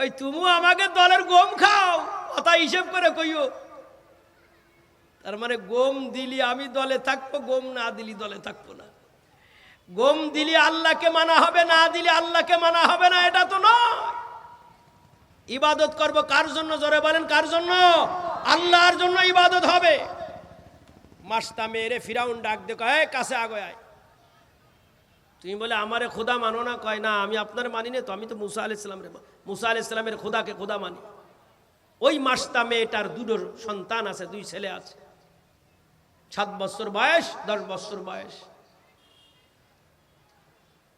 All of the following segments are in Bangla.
ওই তুমি আমাকে দলের গম খাও, কথা হিসেব করে কইও। তার মানে গম দিলি আমি দলে থাকব, গম না দিলি দলে থাকব না। গম দিলি আল্লাহকে মানা হবে, না দিলি আল্লাহকে মানা হবে না, এটা তো নয়। ইবাদত করব কার জন্য? জোরে বলেন, কার জন্য? আল্লাহর জন্য ইবাদত হবে। মাস্তা মেরে ফিরাউন ডাক দে কয় কাছে আগে আয়। তুমি বলে, আমারে খোদা মানো না? কয়, না, আমি আপনার মানি না তো, আমি তো মুসা আলি ইসলামের মুসা আলি ইসলামের খোদাকে খোদা মানি। ওই মাস্তা মেয়েটার দুটো সন্তান আছে, দুই ছেলে আছে। সাত বছর বয়স, দশ বছর বয়স।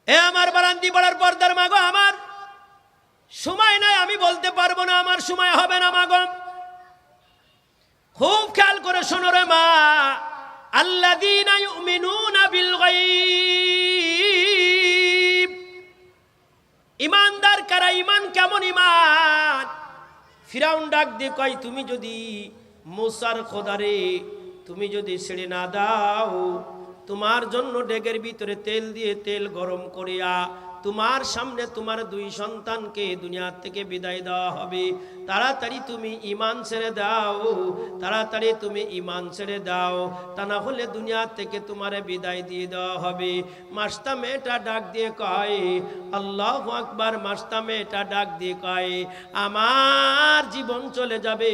এ আমার বারান্দি পড়ার পর্দার মাগো আমার সময় নাই, আমি বলতে পারব না, আমার সময় হবে না মাগো খুব খেয়াল করে শোনো রে মা ইউমিনুনা বিল গায়ব। ফিরাউন ডাক দিয়ে কয়, তুমি যদি মোসার খোদারে, তুমি যদি ছেড়ে না দাও, তোমার জন্য ডেগের ভিতরে তেল দিয়ে তেল গরম করিয়া তোমার সামনে তোমার দুই সন্তানকে দুনিয়ার থেকে বিদায় দেওয়া হবে। তাড়াতাড়ি তুমি ইমান ছেড়ে দাও। তাড়াতাড়ি তুমি ইমান ছেড়ে দাও। তা না হলে দুনিয়া থেকে তোমার বিদায় দিয়ে দেওয়া হবে। মাস্তা মেয়েটা ডাক দিয়ে কয়, আল্লাহ আকবার! মাস্তা মেয়েটা ডাক দিয়ে কয়, আমার জীবন চলে যাবে।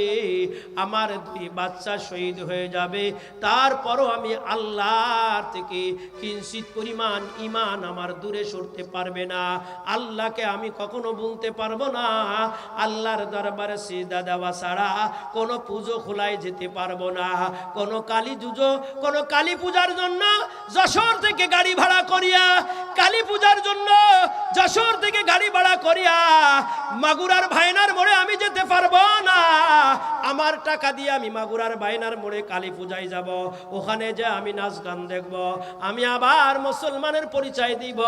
আমার দুই বাচ্চা শহীদ হয়ে যাবে। তারপরও আমি আল্লাহর থেকে কিঞ্চিত পরিমাণ ইমান আমার দূরে সরতে পারবে না। আল্লাহকে আমি কখনো বলতে পারব না। আল্লাহর দরবারে সিদা দেওয়া ছাড়া কোনো পুজো খোলায় যেতে পারব না। কোনো কালী জুজো কোনো কালী পূজার জন্য যশোর থেকে গাড়ি ভাড়া করিয়া, কালী পূজার জন্য যশোর থেকে গাড়ি ভাড়া করিয়া মাগুরার ভাইনার মোড়ে আমি যেতে পারব না। আমার টাকা দিয়ে আমি মাগুরার ভাইনার মোড়ে কালী পূজায় যাব। ওখানে যে আমি নাচ গান দেখব, আমি আবার মুসলমানের পরিচয় দিব।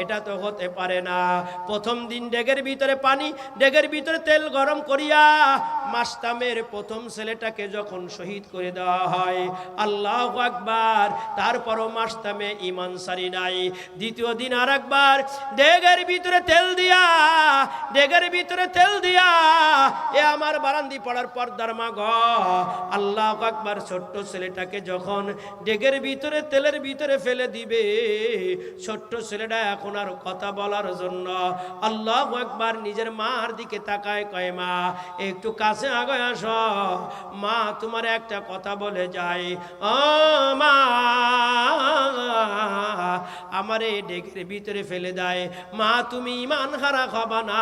এটা তো হতে পারে না। প্রথম দিন ডেগের ভিতরে পানি, ডেগের ভিতরে তেল গরম করিয়া মাস্তামের প্রথম ছেলেটাকে যখন শহীদ করে দেওয়া হয়, আল্লাহ আকবার, তারপরও মাস্তামে ইমান সারি নাই। দ্বিতীয় দিন আর একবার ডেগের ভিতরে তেল দিয়া, ডেগের ভিতরে তেল দিয়া, এ আমার বারান্দি পড়ার পর্দার মা গ আল্লাহ আকবার ছোট্ট ছেলেটাকে যখন ডেগের ভিতরে, তেলের ভিতরে ফেলে দিবে, ছোট্ট ছেলেটা এখন আর কথা বলার জন্য। আল্লাহ একবার নিজের মার দিকে তাকায়, কয়, মা, একটু কাছে আগে আস। মা, তোমার একটা কথা বলে যায় ও, মা, আমার এই ডেকের ভিতরে ফেলে দেয়। মা, তুমি ইমান হারা হবা না।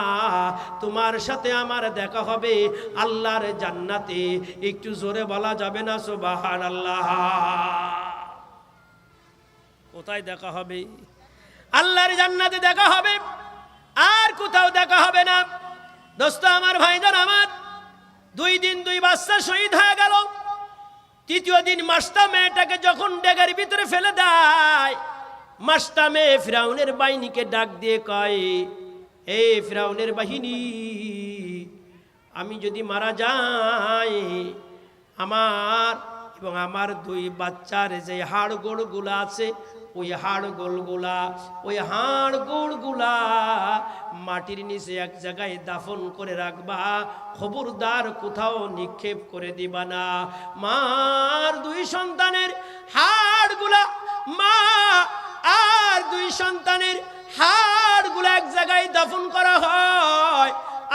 তোমার সাথে আমার দেখা হবে। আল্লাহর জান্নাতে একটু জোরে বলা যাবে না সুবাহান আল্লাহ কোথায় দেখা হবে? আল্লাহর জান্নাতে দেখা হবে। আর কোথাও দেখা হবে না। দোস্ত, আমার ভাইজান আমার, দুই দিন দুই বাচ্চা শহীদ হয়ে গেল। তৃতীয় দিন মাস্তা মেয়েটাকে যখন ডেগার ভিতরে ফেলে দেয়, মাস্তা মেয়ে ফিরাউনের বাহিনীকে ডাক দিয়ে কয়, এ ফিরাউনের বাহিনী, আমি যদি মারা যাই, আমার এবং আমার দুই বাচ্চার যে হাড় গোড়গুলো আছে ওই হাড় গোলগুলা, ওই হাড় গোড়গুলা মাটির নিচে এক জায়গায় দাফন করে রাখবা, খবরদার কোথাও নিক্ষেপ করে দিবা না। মার দুই সন্তানের হাড়গুলা, মা আর দুই সন্তানের হাড়গুলা এক জায়গায় দাফন করা হয়।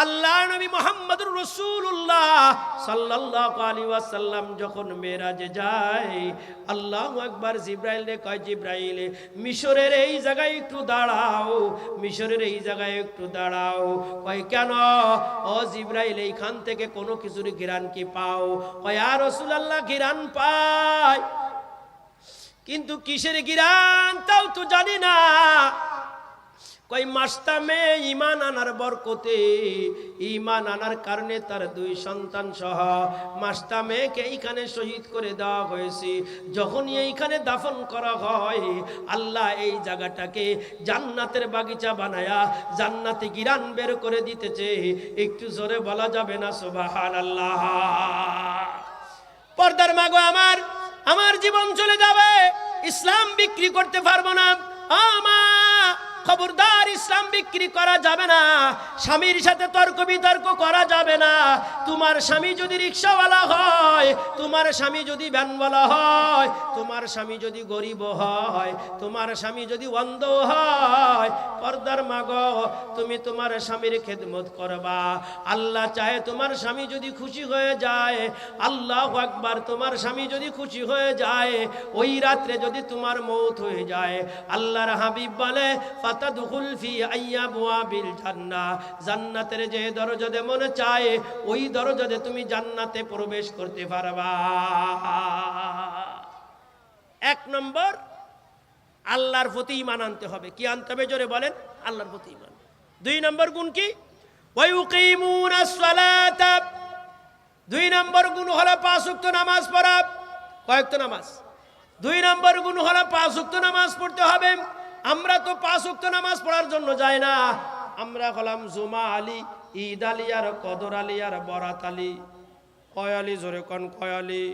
আল্লাহ নবী মোহাম্মদুর রসুল্লাহ সাল্লাল্লাহু আলাইহি ওয়াসাল্লাম যখন মেরাজে যায়, আল্লাহ একবার জিব্রাইল কয়, জিব্রাইল, মিশরের এই জায়গায় একটু দাঁড়াও, মিশরের এই জায়গায় একটু দাঁড়াও। কয়, কেন? ও জিব্রাইল, এইখান থেকে কোনো কিছুর ঘিরান কি পাও? কয় আর রসুল আল্লাহ ঘিরান পায় কিন্তু কিসের গিরান তাও তো জানি না। কই মাস্তামে ইমান আনার বরকতে ইমান আনার কারণে তার দুই সন্তান সহ মাস্তা মাস্তামেকে এইখানে শহীদ করে দেওয়া হয়েছে। যখনই এইখানে দাফন করা হয়, আল্লাহ এই জায়গাটাকে জান্নাতের বাগিচা বানায়া জান্নাতে গিরান বের করে দিতেছে। একটু জোরে বলা যাবে না? সুবাহান আল্লাহ পর্দার মাগো আমার আমার জীবন চলে যাবে। ইসলাম বিক্রি করতে পারব না। আমা খবরদার ইসলাম বিক্রি করা যাবে না। স্বামীর সাথে তর্ক বিতর্ক করা যাবে না। তোমার স্বামী যদি রিক্সাওয়ালা হয়, তোমার স্বামী যদি ভ্যানওয়ালা হয়, তোমার স্বামী যদি গরিব হয়, তোমার স্বামী যদি অন্ধ হয়, পর্দার মাগ, তুমি তোমার স্বামীর খেদমত করবা। আল্লাহ চাহে তোমার স্বামী যদি খুশি হয়ে যায়, আল্লাহ একবার তোমার স্বামী যদি খুশি হয়ে যায়, ওই রাত্রে যদি তোমার মৌত হয়ে যায়, আল্লাহর হাবিব বলে ফাতাদুখুল ফি আইয়াবওয়াবিল জান্নাহ। জান্নাতের যে দরজাতে মনে চায়, ওই দরজাতে তুমি জান্নাতে প্রবেশ করতে পারবা। এক নম্বর, আল্লাহর প্রতি ইমান আনতে হবে। কি আনতে হবে জোরে বলেন? আল্লাহর প্রতি ইমান দুই নম্বর গুণ কি? দুই নম্বর গুণ হলো পাঁচ ওয়াক্ত নামাজ পড়া। কয়েকটা নামাজ। দুই নম্বর গুণ হলো পাঁচ ওয়াক্ত নামাজ পড়তে হবে। আমরা তো পাঁচ উক্ত নামাজ পড়ার জন্য যাই না। আমরা হলাম জুমা আলী, ঈদ আলী আর কদর আলী আর বরাত আলী। কয় আলী? জোরে কন, কয় আলী?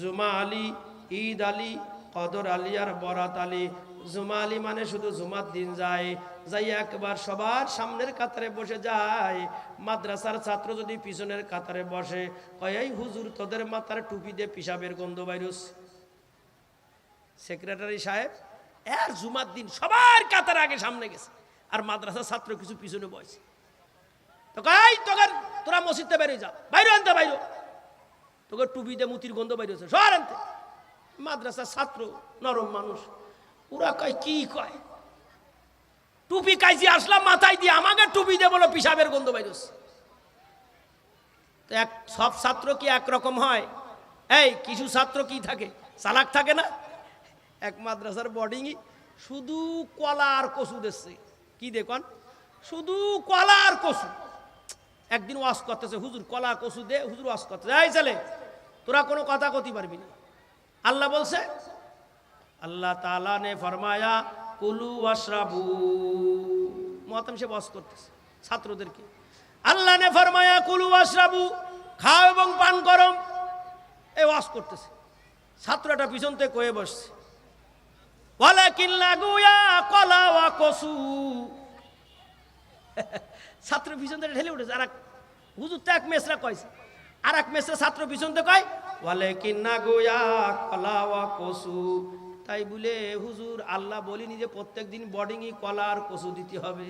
জুমা আলী, ঈদ আলী, কদর আলী আর বরাত আলী। জুমা আলী মানে শুধু জুমার দিন যায়। যাই একবার সবার সামনের কাতারে বসে যায়। মাদ্রাসার ছাত্র যদি পিছনের কাতারে বসে, কয়, এই হুজুর, তোদের মাথার টুপি দিয়ে পিসাবের গন্ধ ভাইরস। সেক্রেটারি সাহেব এর জুমার দিন সবার কাতার আগে সামনে গেছে। আর মাদ্রাসার ছাত্র কিছু পিছনে বসে। তো কই তোকে তোরা মসজিদে বেরিয়ে যা। বাইরে আনতে, বাইরে। তোকে টুপিতে মুতির গন্ধ বাইরেছে সর আনতে। মাদ্রাসার ছাত্র, নরম মানুষ। ওরা কয়, কি কয়? টুপি কাইছি, আসলাম মাথায় দিয়ে। আমাকে টুপি দিয়ে বলো, পিসাবের গন্ধ বাইরস তো এক, সব ছাত্র কি একরকম হয়? এই, কিছু ছাত্র কি থাকে? চালাক থাকে না? এক মাদ্রাসার বোর্ডিংই শুধু কলা আর কচু দিচ্ছে। কি দেখুন? শুধু কলা আর কচু। একদিন ওয়াশ করতেছে, হুজুর, কলা, কচু দে, হুজুর ওয়াশ করতেছে। এই ছেলে, তোরা কোনো কথা কতি পারবি না। আল্লাহ বলছে, আল্লাহ তালা নে ফরমায়া, কুলু ওয়াশরাবু। মহাতাম সে বস করতেছে, ছাত্রদেরকে, আল্লাহ নে ফরমায়া, কুলু ওয়াশরাবু, খাও এবং পান করম এ ওয়াশ করতেছে। ছাত্রটা পিছন থেকে কয়ে বসছে ওয়ালাকিন লাগুয়া কলা ওয়া কসু। ছাত্র পিছন থেকে ঢেলে উঠেছে। আর এক হুজুর তো এক মেসরা কয়েছে আর এক মেসরা ছাত্র পিছন থেকে কয়, ওয়ালাকিন নাগুয়া কলা ওয়া কসু। তাই বলে, হুজুর, আল্লাহ বলিনি যে প্রত্যেক দিন বোর্ডিংই কলা আর কসু দিতে হবে।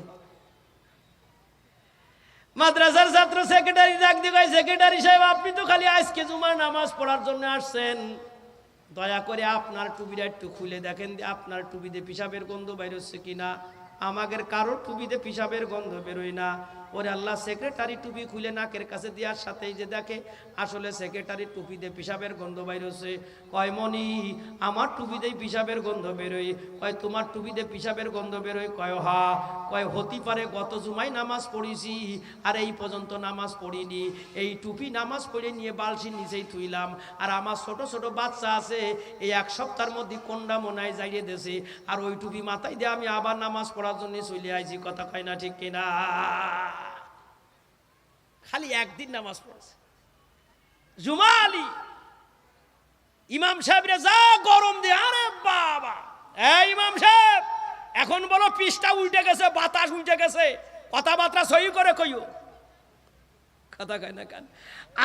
মাদ্রাসার ছাত্র সেক্রেটারি ডাক দিয়ে সেক্রেটারি সাহেব, আপনি তো খালি আজকে জুমার নামাজ পড়ার জন্য আসছেন। দয়া করে আপনার টুপিটা একটু খুলে দেখেন আপনার টুপিতে পিসাবের গন্ধ বাইর হচ্ছে কিনা। আমাদের কারোর টুপিতে পিসাবের গন্ধ বেরোয় না। ওরে আল্লাহ সেক্রেটারি টুপি খুলে নাকের কাছে দেওয়ার সাথেই যে দেখে, আসলে সেক্রেটারি টুপিতে পিসাবের গন্ধ বেরোচ্ছে কয় মনি আমার টুপিতেই পিসাবের গন্ধ বেরোয়। কয়, তোমার টুপিতে পিসাবের গন্ধ বেরোয়? কয়, হা। কয়, হতে পারে গত জুমাই নামাজ পড়িছি, আর এই পর্যন্ত নামাজ পড়িনি। এই টুপি নামাজ পড়ে নিয়ে বালসির নিচেই থুইলাম। আর আমার ছোট ছোট বাচ্চা আছে, এই এক সপ্তাহের মধ্যে কোনটা মনায় যাইয়ে দেছে। আর ওই টুপি মাথায় দিয়ে আমি আবার নামাজ জন্য চলে আইছি, কথা কয় না ঠিক কিনা? খালি একদিন নামাজ পড়েছে। ইমাম সাহেবরে যা গরম দিয়ে আরে বাবা। এই ইমাম সাহেব, এখন বলো পিসটা উল্টে গেছে, বাতাস উল্টে গেছে, কথাবার্তা সহি করে কইও। কথা কয় না কেন?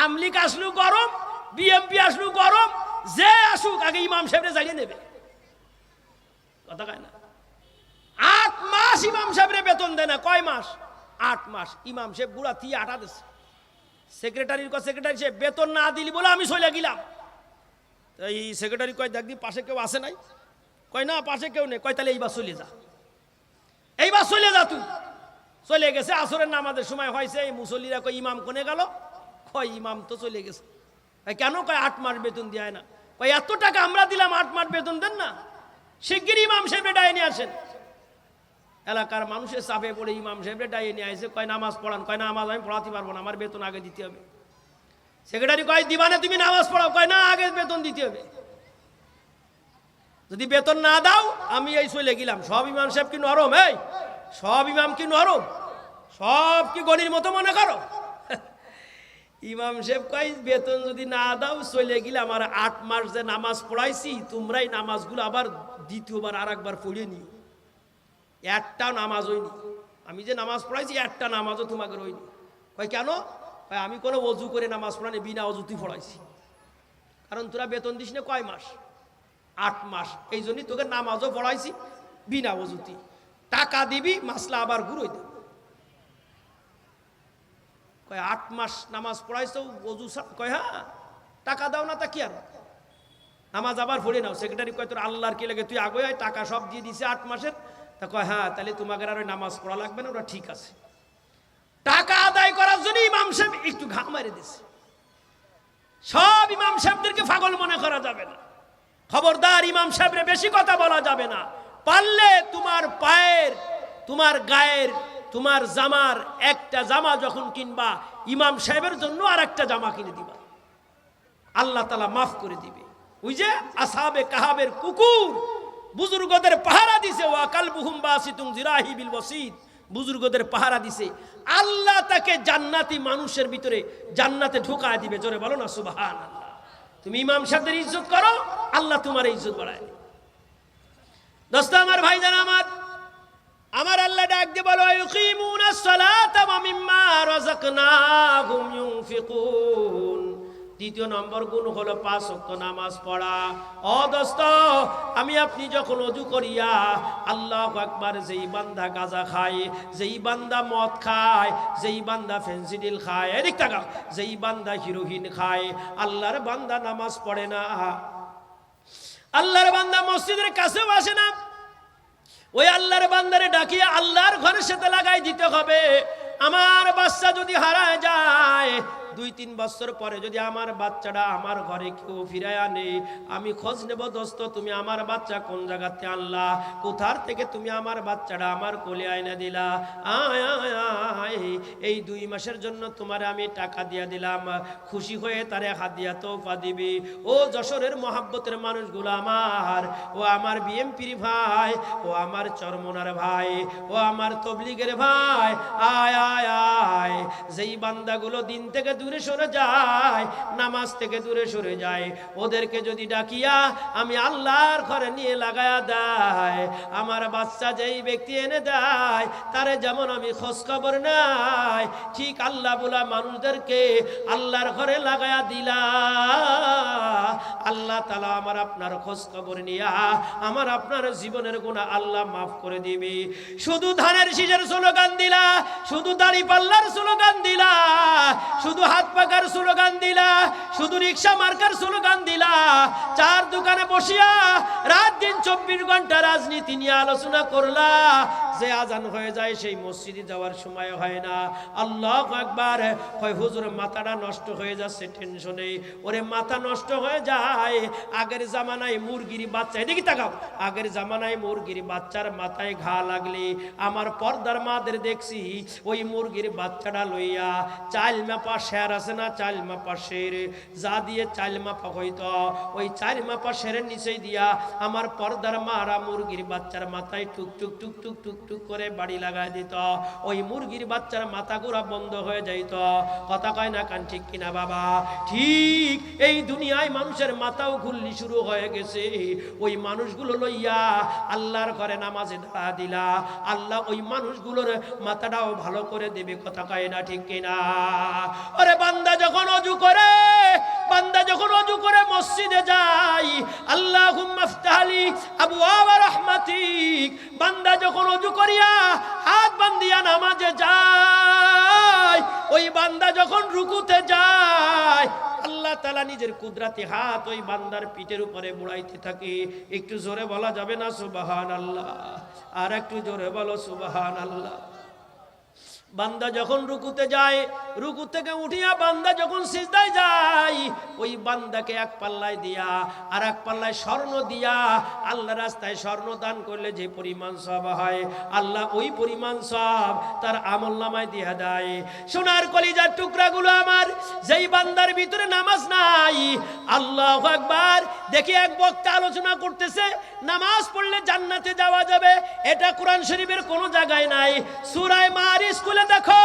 আমলিক আসলু গরম, বিএমপি আসলু গরম, যে আসুক, আগে ইমাম সাহেবরে জ্বালিয়ে নেবে। কথা কয় না? আট মাস ইমাম সাহেবরে বেতন দেয় না। কয় মাস? আট মাস। ইমাম সাহেব বুড়া দিয়ে আটা দিচ্ছে সেক্রেটারির কয়, সেক্রেটারি সাহেব, বেতন না দিলি বলে আমি চলে গেলাম। তো এই সেক্রেটারি কয় দেখবি পাশে কেউ আসে নাই? কয়, না, পাশে কেউ নেই। কয়, তাহলে এইবার চলে যা। এইবার চলে যা তুই। চলে গেছে, আসরের নামাজের সময় হয়েছে, এই মুসল্লিরা কয়, ইমাম কোনে গেল? কয়, ইমাম তো চলে গেছে। কেন? কয়, আট মাস বেতন দেয় না। কয়, এত টাকা আমরা দিলাম, আট মাস বেতন দেন না? শিগগির ইমাম সাহেবের ডায়ে নিয়ে আসেন। এলাকার মানুষের চাপে পড়ে ইমাম সাহেবের ডায়ে নিয়ে আসে কয় নামাজ পড়ান, কয় নামাজ আমি পড়াতে পারব না, আমার বেতন আগে দিতে হবে। সেক্রেটারি কয়, দিবানে তুমি নামাজ পড়াও। কয়, না, আগে বেতন দিতে হবে। যদি বেতন না দাও, আমি এই চলে গেলাম। সব ইমাম সাহেব কি নরম? এই, সব ইমাম কি নরম? সব কি গণির মতো মনে করো? ইমাম সাহেব কয়, বেতন যদি না দাও, চলে গেলাম। আর আট মাস যে নামাজ পড়াইছি, তোমরাই নামাজগুলো আবার দ্বিতীয়বার আর একবার পড়িয়ে নিও। একটা নামাজ হইনি আমি যে নামাজ পড়াইছি, একটা নামাজও তোমাকে রইনি। কয়, কেন? কয়, আমি কোনো অজু করে নামাজ পড়ানি, বিনা অজুতি পড়াইছি। কারণ তোরা বেতন দিস না কয় মাস? আট মাস। এই জন্যই তোকে নামাজও পড়াইছি, বিনা অজুতি টাকা দিবি, মাসলা আবার ঘুরোই দেব। কয়, আট মাস নামাজ পড়াইছ, অজু কয় হ্যাঁ টাকা দাও না তা কি আর? নামাজ আবার পড়ে নাও। সেক্রেটারি কয়, তোর আল্লাহর কি লাগে? তুই আগে টাকা সব দিয়ে দিছে আট মাসের। তা কয় হ্যাঁ তাহলে তোমাকে আর ওই নামাজ পড়া লাগবে না, ওটা ঠিক আছে। টাকা আদায় করার জন্য ইমাম সাহেব একটু ঘা মারে দিছে। সব ইমাম সাহেবদেরকে পাগল মনে করা যাবে না। খবরদার ইমাম সাহেবরে বেশি কথা বলা যাবে না। পারলে তোমার পায়ের, তোমার গায়ের, তোমার জামার একটা জামা যখন কিনবা, ইমাম সাহেবের জন্য আর একটা জামা কিনে দিবা। আল্লাহ তালা মাফ করে দিবে। ওই যে আসাবে কাহাবের কুকুর বুজুর্গদের পাহারা দিছে ও আকাল বুহুম বাসিতুম জিরাহি বিল ওয়াসিদ বুজুর্গদের পাহারা দিছে। আল্লাহ তাকে জান্নাতি মানুষের ভিতরে জান্নাতে ঢোকায় দিবে। জোরে বলো না সুবহান আল্লাহ তুমি ইমাম সাহেবদের ইজ্জত করো, আল্লাহ তোমার ইজ্জত বাড়ায়। দোস্ত, আমার ভাইজান, আমার আমার আল্লাহ ডাক দিয়ে বলো ইউকিমুনাস সালাতা ওয়া মিম্মা রাযাকনাহুম ইউনফিকুন। দ্বিতীয় নম্বর গুণ হলো পাঁচ ওয়াক্ত নামাজ পড়া। ও দোস্ত, আমি আপনি যখন অজু করিয়া আল্লাহ আকবার যেই বান্দা গাজা খায়, যেই বান্দা মদ খায়, যেই বান্দা ফেন্সিডিল খায়, এদিক তাকাও, যেই বান্দা হিরোহিন খায়, আল্লাহর বান্দা নামাজ পড়ে না। আল্লাহর বান্দা মসজিদের কাছেও আসে না। ওই আল্লাহর বান্দারে ডাকিয়ে আল্লাহর ঘরের সাথে লাগাই দিতে হবে। আমার বাচ্চা যদি হারায় যায় তিন বছর পরে যদি আমার বাচ্চাটা আমার ঘরে কেউ ফিরায় আনে, আমি খোঁজ নেব দোস্ত, তুমি আমার বাচ্চা কোন জায়গাতে আনলা? কোথার থেকে তুমি আমার বাচ্চাটা আমার কোলে আয়না দিলা? এই দুই মাসের জন্য তোমার আমি টাকা দিয়া দিলাম। খুশি হয়ে তারে হাত দিয়া তোফা দিবি। ও যশোরের মহাব্বতের মানুষগুলো আমার, ও আমার বিএমপির ভাই, ও আমার চরমনার ভাই, ও আমার তবলিগের ভাই, আয় আয় আয়, যেই বান্দাগুলো দিন থেকে দূরে সরে যায়, নামাজ থেকে দূরে সরে যায়। ওদেরকে যদি ডাকিয়া আমি আল্লাহর ঘরে নিয়ে লাগায়া দেয়, আমার বাচ্চা যেই ব্যক্তি এনে দেয়, তারে যেমন আমি খোঁজ খবর নাই, ঠিক আল্লাহ বলা মানুষদেরকে আল্লাহর ঘরে লাগায়া দিলা। আল্লাহ তালা আমার আপনার খোঁজ খবর নিয়া আমার আপনার জীবনের গুণা আল্লাহ মাফ করে দিবি। শুধু ধানের শীষের স্লোগান দিলা, শুধু দাড়ি পাল্লার স্লোগান দিলা। হাত স্লোগান দিলা, শুধু রিক্সা মার্কার স্লোগান দিলা, চার দোকানে বসিয়া রাত দিন চব্বিশ ঘণ্টা রাজনীতি নিয়ে আলোচনা করলা যে আজান হয়ে যায়, সেই মসজিদে যাওয়ার সময় হয় না। আল্লাহ একবার হয় হুজুর, মাথাটা নষ্ট হয়ে যাচ্ছে টেনশনে ওরে, মাথা নষ্ট হয়ে যায়। আগের জামানায় মুরগির বাচ্চা, এদিকে তাকাও। আগের জামানায় মুরগির বাচ্চার মাথায় ঘা লাগলে, আমার পর্দার মাদের দেখছি, ওই মুরগির বাচ্চাটা লইয়া চাল মাপা শের আছে না চাল মাপা শের? যা দিয়ে চাল মাপা হইতো, ওই চাল মাপা শেরের নিচে দিয়া আমার পর্দার মারা মুরগির বাচ্চার মাথায় টুক টুক টুক টুক টুক টুক করে বাড়ি লাগাই দিত। ওই মুরগির বাচ্চার মাথা গোড়া বন্ধ হয়ে যাইত। কথা কয় না কান ঠিক কিনা বাবা? ঠিক এই দুনিয়ায় মানুষের মাথাও ঘুরলি শুরু হয়ে গেছে। ওই মানুষগুলো লইয়া আল্লাহর ঘরে নামাজে দাঁড়া দিলা। আল্লাহ ওই মানুষগুলোর মাথাটাও ভালো করে দেবে, কথা কয় না ঠিক কিনা? আরে বান্দা যখন অজু করে, বান্দা যখন অজু করে মসজিদে যায় আল্লাহ আবু আবার রহমাতিক। বান্দা যখন অজু করিয়া হাত বান্ধিয়া নামাজে যায়। ওই বান্দা যখন রুকুতে যায়, আল্লাহ তালা নিজের কুদরাতি হাত ওই বান্দার পিঠের উপরে বুড়াইতে থাকে। একটু জোরে বলা যাবে না? সুবাহান আল্লাহ আর একটু জোরে বলো সুবাহান আল্লাহ বান্দা যখন রুকুতে যায়, রুকু থেকে উঠিয়া বান্দা যখন সিজদায় যায়, ওই বান্দাকে এক পাল্লায় দিয়া, আর এক পাল্লায় স্বর্ণ দিয়া, আল্লাহ রাস্তায় স্বর্ণ দান করলে যে পরিমাণ সব হয়, আল্লাহ ওই পরিমাণ সব তার আমল নামায় দিয়া দেয়। সোনার কলিজার টুকরাগুলো আমার, যেই বান্দার ভিতরে নামাজ নাই, আল্লাহ একবার দেখি এক বক্তা আলোচনা করতেছে, নামাজ পড়লে জান্নাতে যাওয়া যাবে, এটা কোরআন শরীফের কোনো জায়গায় নাই। সুরায় মার স্কুলে দেখো,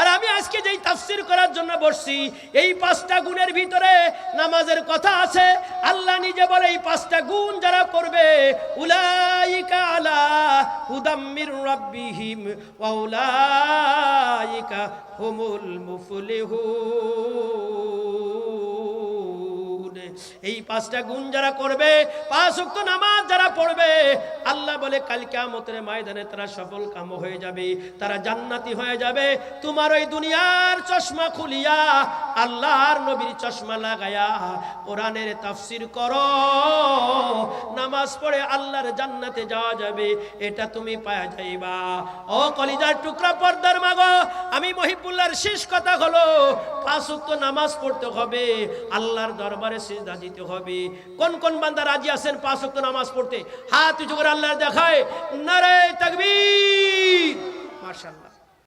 আর আমি আজকে যেই তাফসির করার জন্য বসছি, এই পাঁচটা গুণের ভিতরে নামাজের কথা আছে। আল্লাহ নিজে বলে, এই পাঁচটা গুণ যারা করবে, উলাইকা আলা হুদাম মির রাব্বিহিম ওয়া উলাইকা হুমুল মুফলিহুন। এই পাঁচটা গুণ যারা করবে, পাঁচ উক্ত নামাজ যারা পড়বে, আল্লাহ বলে, কাল মতের ময়দানে তারা সফল কাম হয়ে যাবে, তারা জান্নাতি হয়ে যাবে। তোমার ওই দুনিয়ার চশমা খুলিয়া আল্লাহর নবীর চশমা লাগায়া কোরআনের তাফসির করো। নামাজ পড়ে আল্লাহর জান্নাতে যাওয়া যাবে, এটা তুমি পাওয়া যাইবা। ও কলিজার টুকরা পর্দার মাগো, আমি মহিবুল্লাহর শেষ কথা হলো, পাঁচ নামাজ পড়তে হবে, আল্লাহর দরবারে সিজদা দিতে হবে। কোন কোন বান্দা রাজি আছেন পাঁচ ওয়াক্ত নামাজ পড়তে? হাত উঁচু করে আল্লাহর দেখায় নারে তাকবীর। মাশাআল্লাহ।